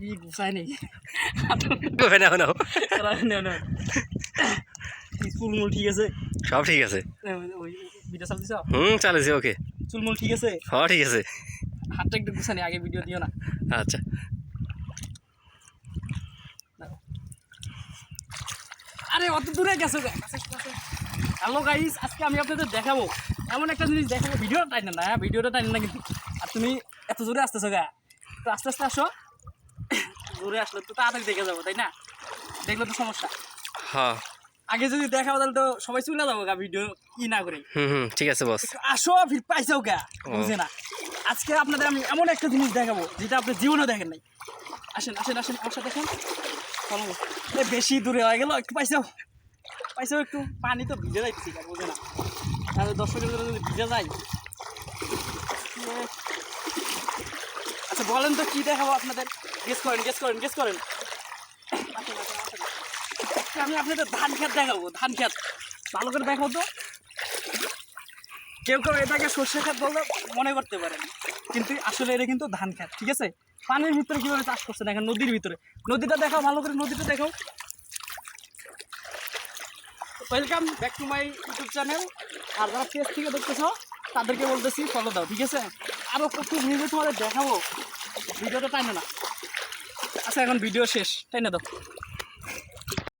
কি নেই চুলমুল ঠিক আছে? সব ঠিক আছে। ওই ভিডিও চাল দিছ? হুম চালিয়েছি ওকে চুলমুল ঠিক আছে? হ্যাঁ ঠিক আছে। হাতটা একটু গুছানি আগে ভিডিও দিও না। আচ্ছা। আরে অত দূরে গেছো হ্যালো গাইস আজকে আমি আপনাদের দেখাবো। এমন একটা জিনিস দেখাবো ভিডিওটা টাইনে না হ্যাঁ ভিডিওটা টাইনে না কিন্তু। আর তুমি এত জোরে আসতেছো গা তো আস্তে আস্তে আসো। জোরে আসলে তো তাড়াতাড়ি দেখে যাব তাই না? দেখলে তো সমস্যা। হ্যাঁ। আগে যদি দেখাবো তাহলে তো সবাই চলে যাব গা ভিডিও ই না করে হুম হুম ঠিক আছে বস আসো ফির পাইছাও গা বুঝে না। আজকে আপনাদের আমি এমন একটা জিনিস দেখাবো যেটা আপনি জীবনেও দেখেন নাই। আসেন আসেন আসেন আমার সাথে আসেন। চলো। এ বেশি দূরে হয়ে গেল একটু পাইছাও। পাইছাও একটু পানি তো ভিজে যাইতেছি গা বুঝে না। তাহলে দর্শকের যদি ভিজে যায় বলেন তো কি দেখাবো আপনাদের? গেস করেন গেস করেন গেস করেন। আজকে আমি আপনাদের ধান খেত দেখাবো, ধান খেত। ভালো করে দেখাবো তো। কেউ কেউ এটাকে সর্ষে খাত বলে মনে করতে পারেন। কিন্তু আসলে এটা কিন্তু ধান খাত, ঠিক আছে? পানির ভিতরে কীভাবে চাষ করছে দেখেন নদীর ভিতরে। নদীটা দেখাও, ভালো করে নদীটা দেখাও। Welcome back to my YouTube channel আর যারা পেজ থেকে দেখতেছ, তাদেরকে বলতেছি ফলো দাও, ঠিক আছে? আরও কত ভিডিও তোমাদের দেখাবো? ভিডিওটা টাইনে না। আচ্ছা এখন ভিডিও শেষ। টাইনে দাও।